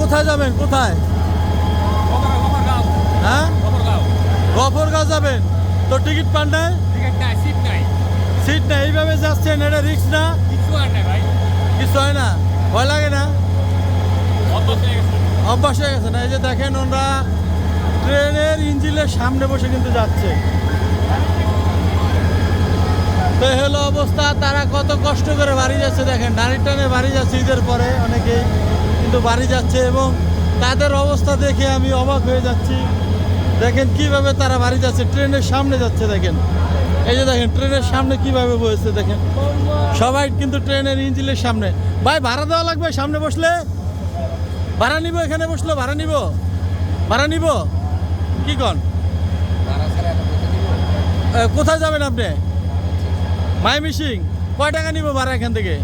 কোথায় যাবেন? কোথায়? হ্যাঁ? যাবেন? তো টিকিট পান নাই? সিট না এইভাবে যাচ্ছেন, এটা রিক্স না? কিছু হয় না? ভয় লাগে না? অভ্যাস হয়ে গেছে না? এই যে দেখেন ওরা ট্রেনের ইঞ্জিনের সামনে বসে কিন্তু যাচ্ছে। তো হলো অবস্থা। তারা কত কষ্ট করে বাড়ি যাচ্ছে, দেখেন। নারীর টানে বাড়ি যাচ্ছে ঈদের পরে অনেকেই। কিন্তু বাড়ি যাচ্ছে এবং তাদের অবস্থা দেখে আমি অবাক হয়ে যাচ্ছি। দেখেন কীভাবে তারা বাড়ি যাচ্ছে, ট্রেনের সামনে যাচ্ছে দেখেন। এই যে দেখেন, ট্রেনের সামনে কীভাবে বসেছে দেখেন। সবাই কিন্তু ট্রেনের ইঞ্জিনের সামনে। ভাই, ভাড়া দেওয়া লাগবে সামনে বসলে? ভাড়া নিব এখানে বসল? ভাড়া নিব? ভাড়া নিব? কি কন? কোথায় যাবেন আপনি? মাই মিসিং কয় টাকা নিব ভাড়া এখান থেকে?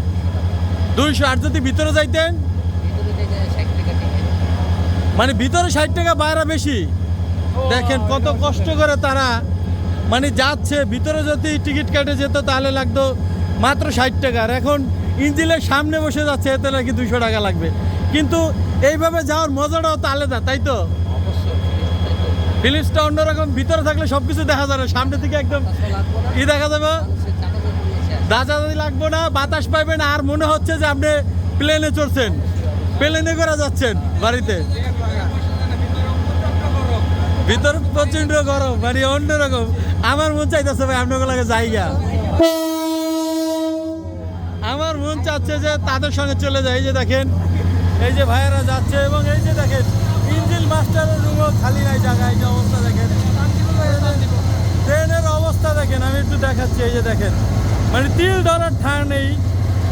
দুইশো। আর যদি ভিতরে যাইতেন? মানে ভিতরে ষাট টাকা বাইরে বেশি। দেখেন কত কষ্ট করে তারা মানে যাচ্ছে। ভিতরে যদি টিকিট কেটে যেত তাহলে লাগতো মাত্র ষাট টাকা। আর এখন ইঞ্জিনের সামনে বসে যাচ্ছে এতে নাকি দুশো টাকা লাগবে। কিন্তু এইভাবে যাওয়ার মজাটাও তো আলাদা তাই তো? ফিলিপসটা অন্যরকম ভিতরে থাকলে সব কিছু দেখা যাবে। সামনে থেকে একদম ই দেখা যাবে। দাদা দাদি লাগবো না বাতাস পাইবেন আর মনে হচ্ছে যে আপনি প্লেনে চড়ছেন। প্লেনে করা যাচ্ছেন বাড়িতে? ভিতর প্রচণ্ড গরম মানে অন্যরকম আমার মন চাইতেছে ভাই, আপনার লাগে জায়গা আমার মন চাচ্ছে যে তাদের সঙ্গে চলে যায় এই যে দেখেন, এই যে ভাইয়েরা যাচ্ছে এবং এই যে দেখেন, ইঞ্জিল মাস্টারের রুমও খালি নাই জায়গা এই যে অবস্থা দেখেন। ট্রেনের অবস্থা দেখেন, আমি একটু দেখাচ্ছি, এই যে দেখেন। মানে তিল ধরার ঠাঁ নেই।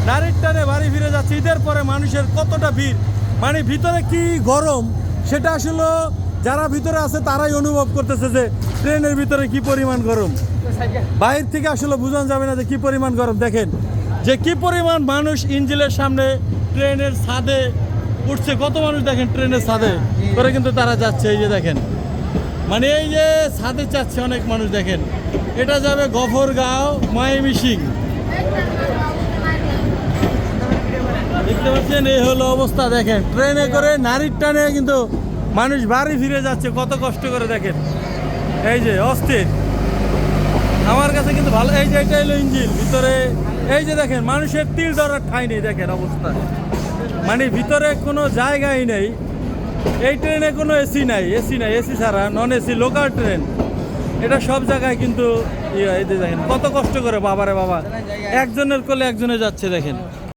নারীর টানে বাড়ি ফিরে যাচ্ছে, ঈদের পরে মানুষের কতটা ভিড়? মানে ভিতরে কি গরম? সেটা আসলে যারা ভিতরে আছে তারাই অনুভব করতেছে যে ট্রেনের ভিতরে কি পরিমাণ গরম। বাইরে থেকে আসলে বোঝানো যাবে না যে কি পরিমাণ গরম। দেখেন, যে কি পরিমাণ মানুষ ইঞ্জিলের সামনে ট্রেনের ছাদে উঠছে, কত মানুষ দেখেন ট্রেনের ছাদে? করে কিন্তু তারা যাচ্ছে, এই যে দেখেন। মানে এই যে ছাদে চাচ্ছে অনেক মানুষ, দেখেন। এটা যাবে গফরগাঁও মাইমিসিং দেখতে পাচ্ছেন এই হলো অবস্থা দেখেন। ট্রেনে করে নারীর টানে কিন্তু মানুষ বাড়ি ফিরে যাচ্ছে কত কষ্ট করে দেখেন। এই যে অস্থির। আমার কাছে কিন্তু ভালো এই যে এটা হলো ইঞ্জিন ভিতরে এই যে দেখেন মানুষের তিল ধরার ঠাঁই নেই দেখেন অবস্থা। মানে ভিতরে কোনো জায়গাই নেই এই ট্রেনে কোনো এসি নাই এসি নাই এসি ছাড়া নন এসি লোকাল ট্রেন। এটা সব জায়গায় কিন্তু ইয়ে, এই যে দেখেন কত কষ্ট করে বাবারে বাবা। একজনের কোলে একজনে যাচ্ছে দেখেন।